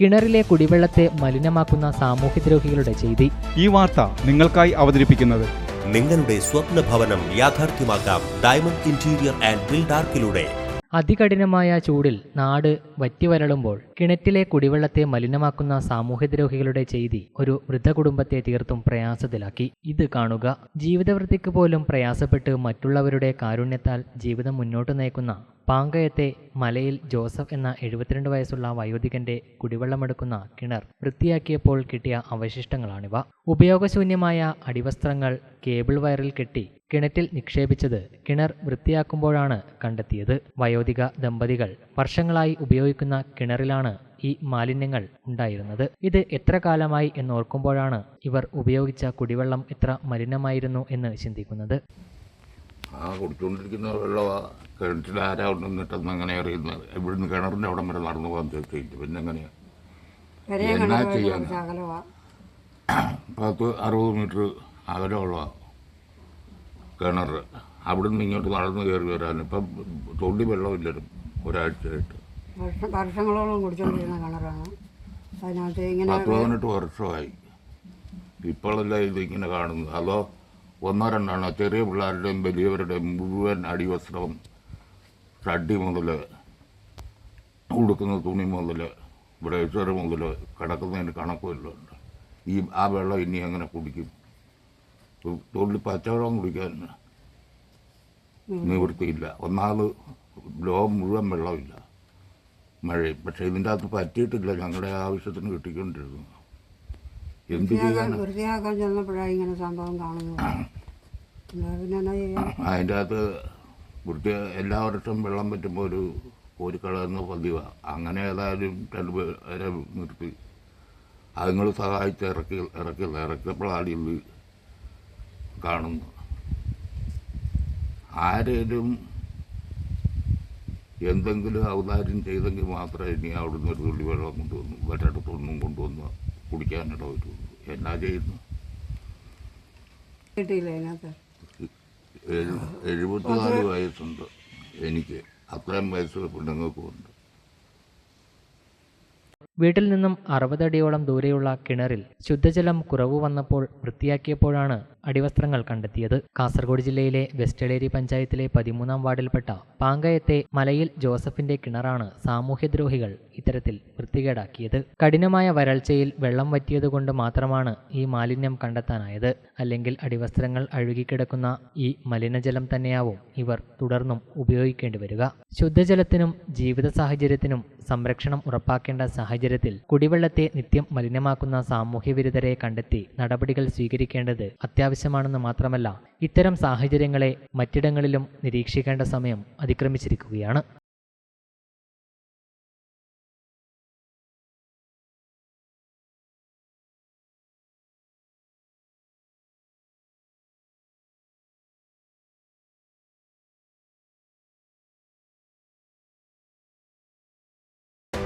കിണറിലെ കുടിവെള്ളത്തെ മലിനമാക്കുന്ന സാമൂഹ്യദ്രോഹികളുടെ ചെയ്തി. ഈ വാർത്ത നിങ്ങൾക്കായി അവതരിപ്പിക്കുന്നത്. നിങ്ങളുടെ സ്വപ്ന ഭവനം യാഥാർത്ഥ്യമാക്കാം. ഡയമണ്ട് ഇന്റീരിയർ ആൻഡ് ബിൽഡാർക്കിലൂടെ. അതികഠിനമായ ചൂടിൽ നാട് വറ്റിവരളുമ്പോൾ കിണറ്റിലെ കുടിവെള്ളത്തെ മലിനമാക്കുന്ന സാമൂഹ്യദ്രോഹികളുടെ ചെയ്തി ഒരു വൃദ്ധ കുടുംബത്തെ തീർത്തും പ്രയാസത്തിലാക്കി. ഇത് കാണുക ജീവിതവൃത്തിക്ക് പോലും പ്രയാസപ്പെട്ട് മറ്റുള്ളവരുടെ കാരുണ്യത്താൽ ജീവിതം മുന്നോട്ട് നയിക്കുന്ന പാങ്കയത്തെ മലയിൽ ജോസഫ് എന്ന എഴുപത്തിരണ്ട് വയസ്സുള്ള വയോധികന്റെ കുടിവെള്ളമെടുക്കുന്ന കിണർ വൃത്തിയാക്കിയപ്പോൾ കിട്ടിയ അവശിഷ്ടങ്ങളാണിവ. ഉപയോഗശൂന്യമായ അടിവസ്ത്രങ്ങൾ കേബിൾ വയറിൽ കെട്ടി കിണറ്റിൽ നിക്ഷേപിച്ചത് കിണർ വൃത്തിയാക്കുമ്പോഴാണ് കണ്ടെത്തിയത്. വയോധിക ദമ്പതികൾ വർഷങ്ങളായി ഉപയോഗിക്കുന്ന കിണറിലാണ് ഈ മാലിന്യങ്ങൾ ഉണ്ടായിരുന്നത്. ഇത് എത്ര കാലമായി എന്നോർക്കുമ്പോഴാണ് ഇവർ ഉപയോഗിച്ച കുടിവെള്ളം എത്ര മലിനമായിരുന്നു എന്ന് ചിന്തിക്കുന്നത്. ആ കുടിച്ചുകൊണ്ടിരിക്കുന്ന വെള്ളമാ കിണറ്റിൽ ആരാ നിന്നിട്ടെന്ന് അങ്ങനെ അറിയുന്നത്? ഇവിടുന്ന് കിണറിന്റെ അവിടം വരെ നടന്നു പോകാൻ തീർച്ചയായിട്ടും പിന്നെ എങ്ങനെയാ? പെരയ എന്നാ ചെയ്യാൻ പത്ത് അറുപത് മീറ്റർ അകലമുള്ള കിണർ അവിടുന്ന് ഇങ്ങോട്ട് നടന്ന് കയറി വരാൻ. ഇപ്പം തൊണ്ടി വെള്ളമില്ലല്ലോ. ഒരാഴ്ചയായിട്ട്. വർഷ വർഷങ്ങളോളം കുടിച്ചുകൊണ്ടിരുന്ന കിണറാണ് അതിനകത്ത് ഇങ്ങനെ പത്ത് പതിനെട്ട് വർഷമായി. ഇപ്പോഴല്ല ഇതിങ്ങനെ കാണുന്നത്? അതോ ഒന്നോ രണ്ടാണോ? ചെറിയ പിള്ളേരുടെയും വലിയവരുടെയും മുഴുവൻ അടിവസ്ത്രവും ഷഡ്ഡി മുതൽ ഉടുക്കുന്ന തുണി മുതൽ ബ്രേസർ മുതൽ കിടക്കുന്നതിന് കണക്കുമല്ലോ ഉണ്ട്. ഈ ആ വെള്ളം ഇനി എങ്ങനെ കുടിക്കും? തുള്ളി പച്ചവെള്ളം കുടിക്കാൻ നിവൃത്തിയില്ല. ഒന്നാമത് ലോകം മുഴുവൻ വെള്ളമില്ല. മഴയും പക്ഷെ ഇതിന്റെ അകത്ത് പറ്റിയിട്ടില്ല. ഞങ്ങളുടെ ആവശ്യത്തിന് കിട്ടിക്കൊണ്ടിരുന്നു എന്ത് വൃത്തിയാക്കാൻ വൃത്തിയാക്കാൻ ചെന്നപ്പോഴാണ് ഇങ്ങനെ സംഭവം കാണുന്നത്. എന്നാ പിന്നെ എന്നാ അതിന്റെ അകത്ത് വൃത്തി എല്ലാ വർഷവും വെള്ളം പറ്റുമ്പോൾ ഒരു കോരിക്കളയുന്ന പതിവാണ് അങ്ങനെ ഏതായാലും രണ്ട് പേരെ നിർത്തി. അതുങ്ങൾ സഹായിച്ച് ഇറക്കി ഇറക്കില്ല ഇറക്കിയപ്പോഴാണ് ഇത് കാണുന്നു. ആരേലും എന്തെങ്കിലും ഔദാര്യം ചെയ്തെങ്കിൽ മാത്രമേ ഇനി അവിടുന്ന് ഒരു തുള്ളി വെള്ളം കൊണ്ടുവന്നു ഒരിടത്തൊന്നും കൊണ്ടുവന്ന് കുടിക്കാനിട വരുള്ളൂ എന്നാ ചെയ്യുന്നു? എഴുപത്തിനാല് വയസ്സുണ്ട് എനിക്ക്. അത്രയും വയസ്സ് പെണ്ണുങ്ങൾക്കും ഉണ്ട്. വീട്ടിൽ നിന്നും അറുപതടിയോളം ദൂരെയുള്ള കിണറിൽ ശുദ്ധജലം കുറവ് വന്നപ്പോൾ വൃത്തിയാക്കിയപ്പോഴാണ് അടിവസ്ത്രങ്ങൾ കണ്ടെത്തിയത്. കാസർഗോഡ് ജില്ലയിലെ വെസ്റ്റളേരി പഞ്ചായത്തിലെ പതിമൂന്നാം വാർഡിൽപ്പെട്ട പാങ്കയത്തെ മലയിൽ ജോസഫിന്റെ കിണറാണ് സാമൂഹ്യദ്രോഹികൾ ഇത്തരത്തിൽ വൃത്തികേടാക്കിയത്. കഠിനമായ വരൾച്ചയിൽ വെള്ളം വറ്റിയതുകൊണ്ട് മാത്രമാണ് ഈ മാലിന്യം കണ്ടെത്താനായത്. അല്ലെങ്കിൽ അടിവസ്ത്രങ്ങൾ അഴുകിക്കിടക്കുന്ന ഈ മലിനജലം തന്നെയാവും ഇവർ തുടർന്നും ഉപയോഗിക്കേണ്ടി വരിക ശുദ്ധജലത്തിനും ജീവിത സാഹചര്യത്തിനും സംരക്ഷണം ഉറപ്പാക്കേണ്ട സാഹചര്യത്തിൽ കുടിവെള്ളത്തെ നിത്യം മലിനമാക്കുന്ന സാമൂഹ്യവിരുദ്ധരെ കണ്ടെത്തി നടപടികൾ സ്വീകരിക്കേണ്ടത് അത്യാവശ്യമാണെന്ന് മാത്രമല്ല ഇത്തരം സാഹചര്യങ്ങളെ മറ്റിടങ്ങളിലും നിരീക്ഷിക്കേണ്ട സമയം അതിക്രമിച്ചിരിക്കുകയാണ്.